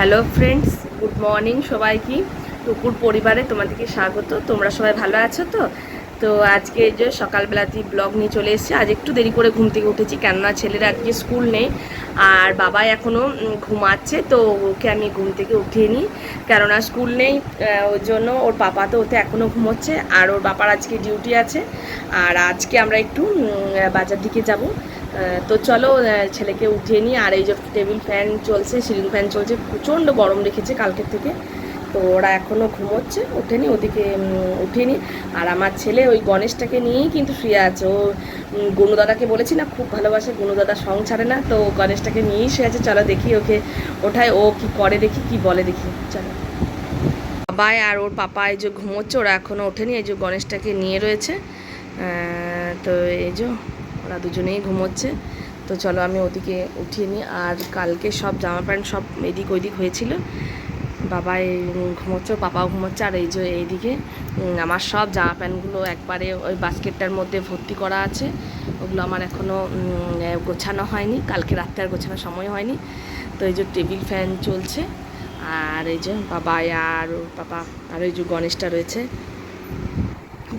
Hello friends good morning সবাইকে। টুকুর পরিবারে তোমাদেরকে স্বাগত। তোমরা সবাই ভালো আছো তো? তো আজকে যে সকালবেলাতেই ব্লগ নিয়ে চলে এসেছি। আজ একটু দেরি করে ঘুম থেকে উঠেছি, কেননা ছেলের আজকে স্কুল নেই। আর বাবা এখনও ঘুমাচ্ছে, তো ওকে আমি ঘুম থেকে উঠিয়ে নিই। কেননা স্কুল নেই ওর জন্য ওর পাপা তো ওতে এখনও ঘুমোচ্ছে। আর ওর বাবার আজকে ডিউটি আছে। আর আজকে আমরা একটু বাজার দিকে যাব। তো চলো ছেলেকে উঠিয়ে নিই আর এই যে টেবিল ফ্যান চলছে, সিলিং ফ্যান চলছে, প্রচণ্ড গরম রেখেছে কালকের থেকে। তো ওরা এখনও ঘুমোচ্ছে ওঠেনি ওদিকে উঠিনি। আর আমার ছেলে ওই গণেশটাকে নিয়েই কিন্তু শুয়ে আছে। ও গুনুদাদাকে বলেছি না, খুব ভালোবাসে গুনুদাদা সং ছাড়ে না, তো গণেশটাকে নিয়েই শুয়ে আছে। চলো দেখি ওকে ওঠায়, ও কি করে দেখি, কি বলে দেখি। চলো। বাবাই আর ওর পাপা এই যে ঘুমোচ্ছে, ওরা এখনও ওঠেনি, এই যে গণেশটাকে নিয়ে রয়েছে। তো এই যে ওরা দুজনেই ঘুমোচ্ছে। তো চলো আমি ওদিকে উঠিয়ে নিই। আর কালকে সব জামা প্যান্ট সব এদিক ওইদিক হয়েছিল। বাবা ঘুমোচ্ছে, পাপাও ঘুমোচ্ছে, আর এই যে এইদিকে আমার সব জামা প্যান্টগুলো একবারে ওই বাস্কেটটার মধ্যে ভর্তি করা আছে। ওগুলো আমার এখনও গোছানো হয়নি। কালকে রাত্রে আর গোছানোর সময় হয়নি। তো এই যে টেবিল ফ্যান চলছে। আর এই যে বাবা আর পাপা, আর এই যে গণেশটা রয়েছে।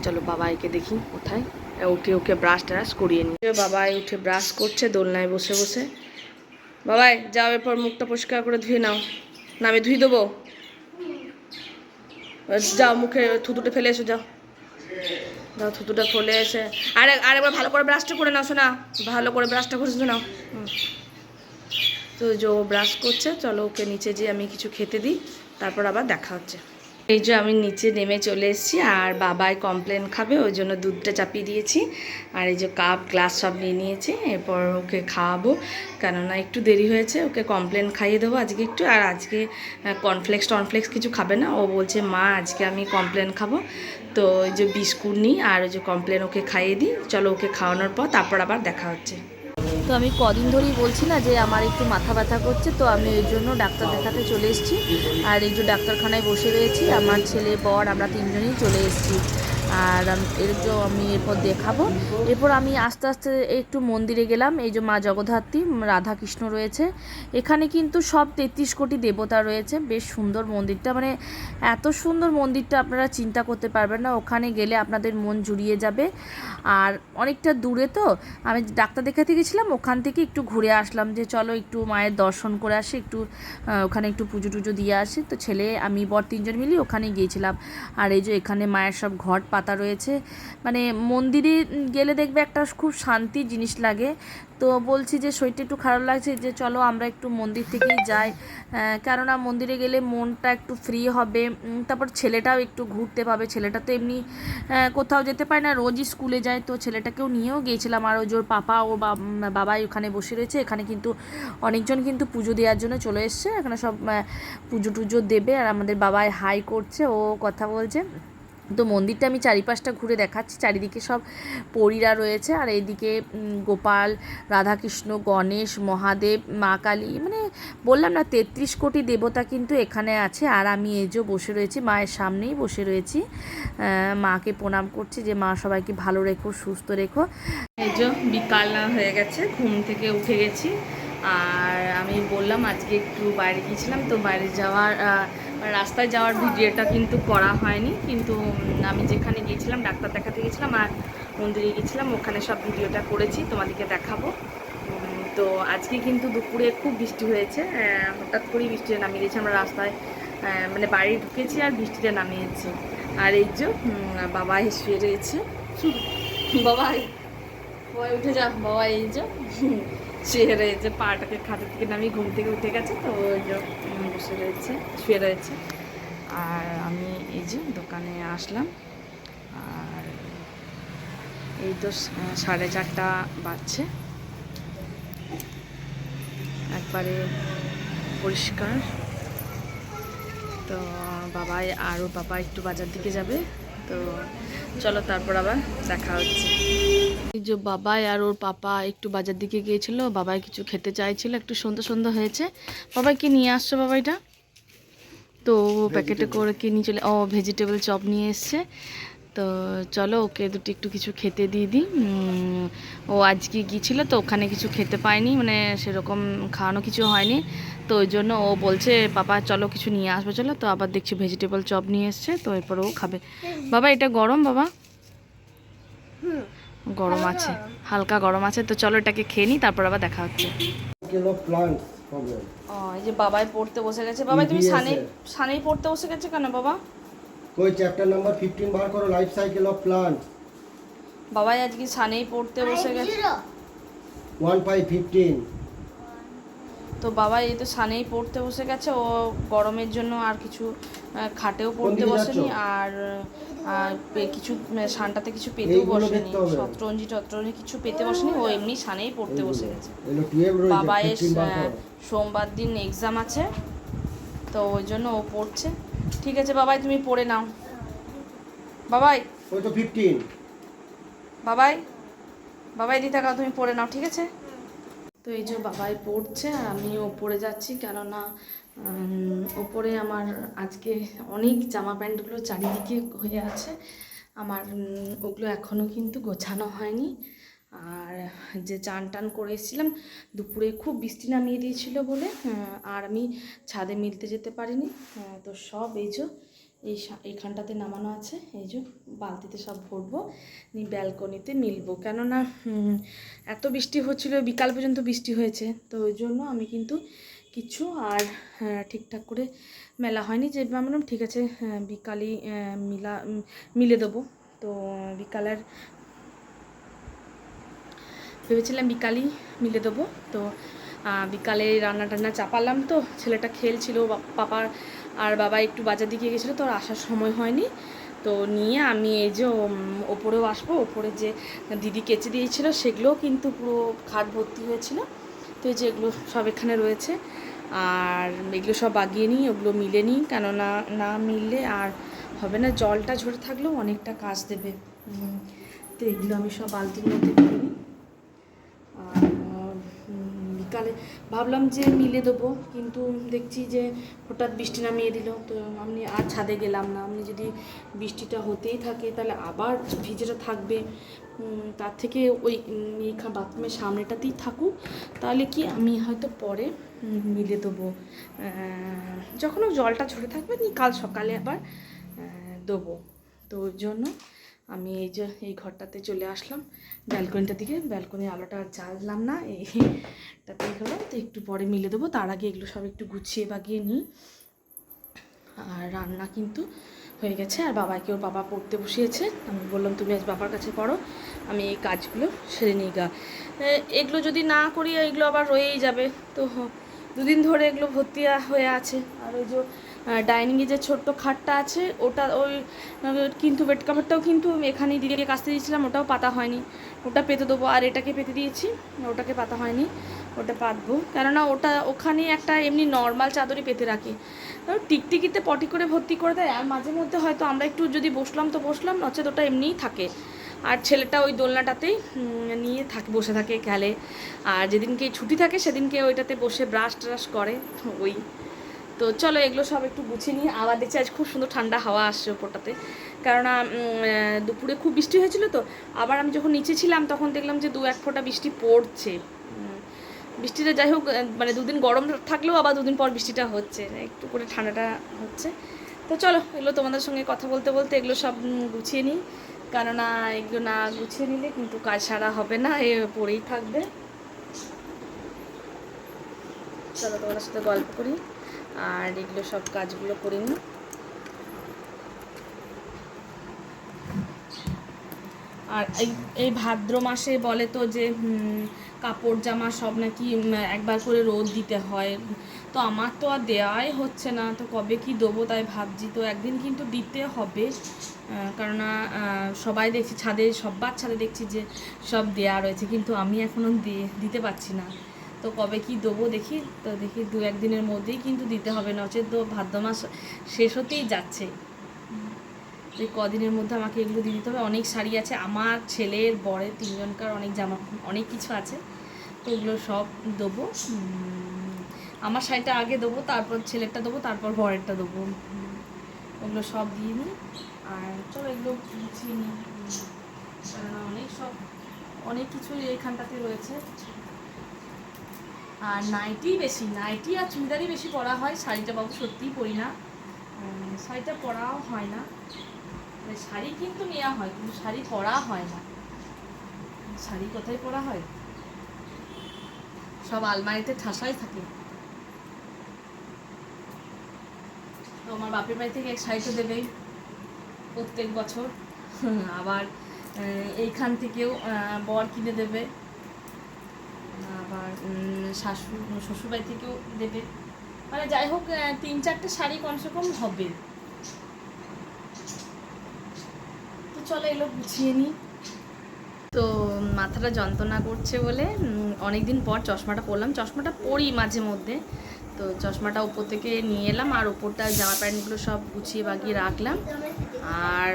চলো বাবাইকে দেখি কোথায়। উঠে ওকে ব্রাশ ট্রাশ করিয়ে নিই। বাবাই উঠে ব্রাশ করছে, দোলনায় বসে বসে। বাবাই, যাও, এরপর মুখটা পরিষ্কার করে ধুয়ে নাও। না, আমি ধুয়ে দেবো। যাও, মুখে থুতুটা ফেলে এসো, যাও। যাও, থুতুটা ফেলে এসে। আরে আরেকবার ভালো করে ব্রাশটা করে নাও, শোনা। ভালো করে ব্রাশটা করে নাও। তো যে ও ব্রাশ করছে, চলো ওকে নিচে যেয়ে আমি কিছু খেতে দিই। তারপর আবার দেখা হচ্ছে। এই যে আমি নিচে নেমে চলে এসেছি আর বাবাই কমপ্লেন খাবে, ওই জন্য দুধটা চাপিয়ে দিয়েছি। আর এই যে কাপ গ্লাস সব নিয়ে নিয়েছি, এরপর ওকে খাওয়াবো। কেননা একটু দেরি হয়েছে, ওকে কমপ্লেন খাইয়ে দেবো আজকে একটু। আর আজকে কর্নফ্লেক্স টর্নফ্লেক্স কিছু খাবে না। ও বলছে, মা, আজকে আমি কমপ্লেন খাব। তো ওই যে বিস্কুট নিই, আর ওই যে কমপ্লেন ওকে খাইয়ে দিই। চলো ওকে খাওয়ানোর পর, তারপর আবার দেখা হচ্ছে। তো আমি কদিন ধরেই বলছি না যে আমার একটু মাথা ব্যথা করছে, তো আমি এই জন্য ডাক্তার দেখাতে চলে এসেছি। আর এই যে ডাক্তারখানায় বসে রয়েছি, আমার ছেলে, বর, আমরা তিনজনেই চলে এসেছি। আর এর আমি এরপর দেখাবো। এরপর আমি আস্তে আস্তে একটু মন্দিরে গেলাম। এই যে মা জগদ্ধাত্রী রাধা কৃষ্ণ রয়েছে। এখানে কিন্তু সব তেত্রিশ কোটি দেবতা রয়েছে। বেশ সুন্দর মন্দিরটা। মানে এত সুন্দর মন্দিরটা আপনারা চিন্তা করতে পারবেন না। ওখানে গেলে আপনাদের মন জুড়িয়ে যাবে। আর অনেকটা দূরে তো, আমি ডাক্তার দেখাতে গেছিলাম। ওখান থেকে একটু ঘুরে আসলাম যে চলো একটু মায়ের দর্শন করে আসি, একটু ওখানে একটু পুজো টুজো দিয়ে আসি। তো ছেলে, আমি বর তিনজন মিলে ওখানে গিয়েছিলাম। আর এই যে এখানে মায়ের সব ঘট পাতা রয়েছে। মানে মন্দিরে গেলে দেখবে একটা খুব শান্তি জিনিস লাগে। তো বলছি যে শরীরটা একটু খারাপ লাগছে যে চলো আমরা একটু মন্দির থেকেই যাই। কেননা মন্দিরে গেলে মনটা একটু ফ্রি হবে। তারপর ছেলেটাও একটু ঘুরতে পাবে। ছেলেটা তো এমনি কোথাও যেতে পারে না। রোজই স্কুলে যায়। তো ছেলেটাকেও নিয়েও গিয়েছিলাম। আর ওই ওর পাপা ও বাব- বাবাই ওখানে বসে রয়েছে। এখানে কিন্তু অনেকজন কিন্তু পুজো দেওয়ার জন্য চলে এসছে। এখানে সব পুজো টুজো দেবে। আর আমাদের বাবাই হাই করছে। ও কথা বলছে। তো মন্দিরটা আমি চারিপাশটা ঘুরে দেখাচ্ছি। চারিদিকে সব পরীরা রয়েছে আর এইদিকে গোপাল, রাধাকৃষ্ণ, গণেশ, মহাদেব, মা কালী মানে বললাম না, তেত্রিশ কোটি দেবতা কিন্তু এখানে আছে। আর আমি যে বসে রয়েছি, মায়ের সামনেই বসে রয়েছি। মাকে প্রণাম করছি যে, মা, সবাইকে ভালো রেখো, সুস্থ রেখো। এজো বিকাল না হয়ে গেছে, ঘুম থেকে উঠে গেছি। আর আমি বললাম, আজকে একটু বাইরে গিয়েছিলাম, তো বাইরে যাওয়ার রাস্তায় যাওয়ার ভিডিওটা কিন্তু করা হয়নি, কিন্তু আমি যেখানে গিয়েছিলাম, ডাক্তার দেখাতে গেছিলাম আর মন্দিরে গেছিলাম ওখানে সব ভিডিওটা করেছি, তোমাদেরকে দেখাবো। তো আজকে কিন্তু দুপুরে খুব বৃষ্টি হয়েছে হঠাৎ করেই বৃষ্টিটা নামিয়ে দিয়েছে, আমরা রাস্তায় মানে বাড়ি ঢুকেছি আর বৃষ্টিটা নামিয়েছে। আর এই যে বাবা শুয়ে রয়েছে। বাবা বাবা উঠে যা বাবা এই যে শুয়ে রয়েছে পাটাকে খাতা থেকে নামিয়ে ঘুম থেকে উঠে গেছে, তো ওই যে বসে রয়েছে, শুয়ে রয়েছে। আর আমি এই যে দোকানে আসলাম, আর এই তো সাড়ে চারটা বাজছে। একবারে পরিষ্কার। তো বাবাই আর ওর বাবা একটু বাজার দিকে যাবে। তো চলো তারপর আবার দেখা হচ্ছে। এই যে বাবাই আর ওর পাপা একটু বাজার দিকে গিয়েছিল বাবাই কিছু খেতে চাইছিল একটু সন্ধ্যা সন্ধ্যা হয়েছে। বাবাই কি নিয়ে আসছো বাবাইটা? তো প্যাকেটে করে কি নিয়ে চলে ও ভেজিটেবল চপ নিয়ে এসছে। তো চলো ওকে দুটি একটু কিছু খেতে দিয়ে দিই। ও আজকে গিয়েছিল তো ওখানে কিছু খেতে পায়নি মানে সেরকম খাওয়ানো কিছু হয়নি। তো ওই জন্য ও বলছে পাপা চলো কিছু নিয়ে আসবে। চলো তো আবার দেখছি ভেজিটেবল চপ নিয়ে এসছে তো এরপর ও খাবে। বাবা এটা গরম বাবা? গরম আছে হালকা গরম আছে। তো চলো এটাকে খেয়ে নিই তারপর আবার দেখা হচ্ছে। ও এই যে বাবাই পড়তে বসে গেছে। বাবাই তুমি সানেই সানেই পড়তে বসে গেছে কেন বাবা? ওই চ্যাপ্টার নাম্বার ফিফটিন বার করো লাইফ সাইকেল অফ প্লান্ট বাবাই আজকে সানেই পড়তে বসে গেছে। ওয়ান ফাইভ ফিফটিন তো বাবা এই তো সানেই পড়তে বসে গেছে ও গরমের জন্য আর কিছু খাটেও পড়তে বসেনি? আর আর কিছু মানে সানটাতে কিছু পেতেও বসেনি। শতরঞ্জি টতরঞ্জি কিছু পেতে বসেনি ও এমনি সানেই পড়তে বসে গেছে। করো। সোমবার দিন এক্সাম আছে তো ওই জন্য ও পড়ছে। ঠিক আছে বাবাই তুমি পড়ে নাও। বাবাই। ওই তো ফিফটিন বাবাই। বাবাই দিতে কাও তুমি পড়ে নাও ঠিক আছে? তো এই যে বাবাই পড়ছে আর আমি ওপরে যাচ্ছি কেননা ওপরে আমার আজকে অনেক জামা প্যান্টগুলো চারিদিকে হয়ে আছে। আমার ওগুলো এখনও কিন্তু গোছানো হয়নি। আর যে চান টান করে এসেছিলাম, দুপুরে খুব বৃষ্টি নামিয়ে দিয়েছিল বলে আর আমি ছাদে মিলতে যেতে পারিনি। তো সব এই যে, এই এইখানটাতে নামানো আছে, এই যে বালতিতে সব ভরবো নি ব্যালকনিতে মিলবো। কেননা এত বৃষ্টি হচ্ছিল, বিকাল পর্যন্ত বৃষ্টি হয়েছে, তো ওই জন্য আমি কিন্তু কিছু আর ঠিকঠাক করে মেলা হয়নি। যে আমি ঠিক আছে বিকালই মিলা মিলে দেবো। তো বিকালের ভেবেছিলাম বিকালই মিলে দেবো। তো বিকালে রান্না টান্না চাপালাম তো, ছেলেটা খেলছিল পাপার আর বাবা একটু বাজার দিকে গেছিল তো আসার সময় হয়নি। তো নিয়ে আমি এই যে ওপরেও আসব, ওপরে যে দিদি কেচে দিয়েছিল সেগুলোও কিন্তু পুরো খাট ভর্তি হয়েছিল। তো এই যে এগুলো সব এখানে রয়েছে। আর এগুলো সব বাগিয়ে নিই, ওগুলো মিলে নিই, কেননা না মিললে আর হবে না। জলটা ঝরে থাকলেও অনেকটা কাজ দেবে। তো এগুলো আমি সব বালতির মধ্যে করে নিই উম, ভাবলাম যে মিলে দেবো কিন্তু দেখছি যে হঠাৎ বৃষ্টি নামিয়ে দিল। তো আমি আর ছাদে গেলাম না। আমি যদি বৃষ্টিটা হতেই থাকে তাহলে আবার ভিজেটা থাকবে। তার থেকে ওই এই বাথরুমের সামনেটাতেই থাকুক। তাহলে কি আমি হয়তো পরে মিলে দেবো। যখন জলটা ঝরে থাকবে নি কাল সকালে আবার দেবো। তো ওর জন্য আমি এই যে, এই ঘরটাতে চলে আসলাম। ব্যালকনিটার দিকে ব্যালকনির আলোটা আর জ্বাললাম না এইটাতেই হলো, তো একটু পরে মিলে দেবো। তার আগে এগুলো সব একটু গুছিয়ে বাগিয়ে নিই। আর রান্না কিন্তু হয়ে গেছে। আর বাবাকে ওর বাবা পড়তে বসিয়েছে। আমি বললাম, তুমি আজ বাবার কাছে পড়ো, আমি এই কাজগুলো সেরে নিই গা। এগুলো যদি না করি, এগুলো আবার রয়েই যাবে। তো দুদিন ধরে এগুলো ভর্তি হয়ে আছে। আর ওই যে ডাইনিংয়ে যে ছোট্ট খাটটা আছে, ওটা ওই কিন্তু বেড কাভারটাও কিন্তু এখানে দিদিকে কাছতে দিয়েছিলাম, ওটাও পাতা হয়নি। ওটা পেতে দেবো, আর এটাকে পেতে দিয়েছি, ওটাকে পাতা হয়নি, ওটা পাতবো। কেননা ওটা ওখানে একটা এমনি নর্মাল চাদরই পেতে রাখি। টিকটিকিতে পটি করে ভর্তি করে দেয়, আর মাঝে মধ্যে হয়তো আমরা একটু যদি বসলাম তো বসলাম, নচেত ওটা এমনিই থাকে। আর ছেলেটা ওই দোলনাটাতেই নিয়ে থাকে, বসে থাকে খেলে। আর যেদিনকে ছুটি থাকে, সেদিনকে ওইটাতে বসে ব্রাশ ট্রাশ করে, ওই। তো চলো এগুলো সব একটু গুছিয়ে নিয়ে আবার দেখছি আজ খুব সুন্দর ঠান্ডা হাওয়া আসছে ওপরটাতে। কেননা দুপুরে খুব বৃষ্টি হয়েছিল তো, আবার আমি যখন নিচে ছিলাম তখন দেখলাম যে দু এক ফোঁটা বৃষ্টি পড়ছে। বৃষ্টিটা যাই হোক মানে দুদিন গরম থাকলেও আবার দুদিন পর বৃষ্টিটা হচ্ছে, একটু করে ঠান্ডাটা হচ্ছে। তো চলো, এগুলো তোমাদের সঙ্গে কথা বলতে বলতে এগুলো সব গুছিয়ে নিই। কেননা, এগুলো না গুছিয়ে নিলে কিন্তু কাজ সারা হবে না, এ পড়েই থাকবে। চলো তোমাদের সাথে গল্প করি। আর এগুলো সব কাজগুলো করে নিই আর এই এই ভাদ্র মাসে বলে তো যে কাপড় জামা সব নাকি একবার করে রোদ দিতে হয়। তো আমার তো আর দেওয়াই হচ্ছে না। তো কবে কি দেবো তাই ভাবছি। তো একদিন কিন্তু দিতে হবে। কেননা সবাই দেখছি, ছাদে সব্বার ছাদে দেখছি যে সব দেয়া রয়েছে। কিন্তু আমি এখনও দিতে পারছি না। তো কবে কি দেবো দেখি, তো দেখি দু একদিনের মধ্যেই কিন্তু দিতে হবে নচেত তো ভাদ্র মাস শেষ হতেই যাচ্ছে। এই কদিনের মধ্যে আমাকে এগুলো দিয়ে দিতে হবে। অনেক শাড়ি আছে, আমার ছেলের, বরের, তিনজনকার অনেক জামা, অনেক কিছু আছে। তো এগুলো সব দেবো। আমার শাড়িটা আগে দেবো, তারপর ছেলেরটা দেবো, তারপর বরেরটা দেবো। ওগুলো সব দিয়ে নিই। আর চলো এগুলো গুছিয়ে নিই। অনেক সব, অনেক কিছুই এইখানটাতে রয়েছে। আর নাইটি বেশি, নাইটি আর চুড়িদারই বেশি পরা হয়, শাড়িটা বাবু সত্যিই পরি না। শাড়িটা পরাও হয় না। শাড়ি কিন্তু নেওয়া হয়, কিন্তু শাড়ি পরা হয় না। শাড়ি কোথায় পরা হয়? সব আলমারিতে ঠাসাই থাকে। তো আমার বাপের বাড়ি থেকে এক শাড়ি তো দেবেই, প্রত্যেক বছর। আবার এইখান থেকেও বর কিনে দেবে। শাশুড়, শ্বশুরবাড়ি থেকেও দেবে। মানে যাই হোক তিন চারটে শাড়ি কমসে কম হবে। তো চলো এগুলো গুছিয়ে নিই। তো মাথাটা যন্ত্রণা করছে বলে অনেক দিন পর চশমাটা পরলাম। চশমাটা পরি মাঝে মধ্যে। তো চশমাটা উপর থেকে নিয়ে এলাম আর উপরটা জামা প্যান্টগুলো সব গুছিয়ে বাগিয়ে রাখলাম। আর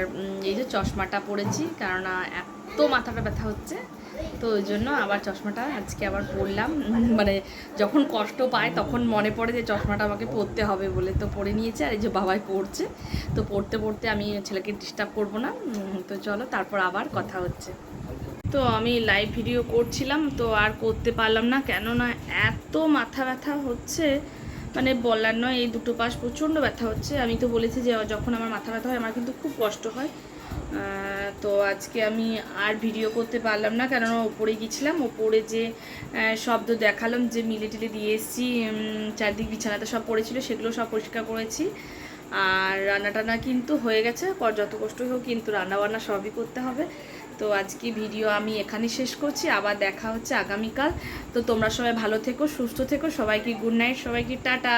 এই যে চশমাটা পরেছি, কেননা এত মাথাটা ব্যথা হচ্ছে। তো ওই জন্য আবার চশমাটা আজকে আবার পরলাম। মানে যখন কষ্ট পায় তখন মনে পড়ে যে চশমাটা আমাকে পরতে হবে বলে তো পরে নিয়েছে আর এই যে বাবাই পড়ছে তো পড়তে পড়তে আমি ছেলেকে ডিস্টার্ব করব না। তো চলো তারপর আবার কথা হচ্ছে। তো আমি লাইভ ভিডিও করছিলাম তো আর করতে পারলাম না কেননা এত মাথা ব্যথা হচ্ছে। মানে বলার নয়, এই দুটো পাশ প্রচণ্ড ব্যথা হচ্ছে। আমি তো বলেছি যে যখন আমার মাথা ব্যথা হয়, আমার কিন্তু খুব কষ্ট হয়। তো আজকে আমি আর ভিডিও করতে পারলাম না, কেননা ওপরে গেছিলাম ওপরে যে শব্দ দেখালাম, যে মিলে টিলে দিয়ে এসেছি চারদিক বিছানাতে সব পড়েছিল, সেগুলো সব পরিষ্কার করেছি। আর রান্না টান্না কিন্তু হয়ে গেছে, পর যত কষ্টই হোক কিন্তু রান্না বান্না সবই করতে হবে। তো আজকে ভিডিও আমি এখানেই শেষ করছি, আবার দেখা হচ্ছে আগামীকাল। তো তোমরা সবাই ভালো থেকো, সুস্থ থেকো, সবাইকে গুড নাইট সবাইকে টাটা।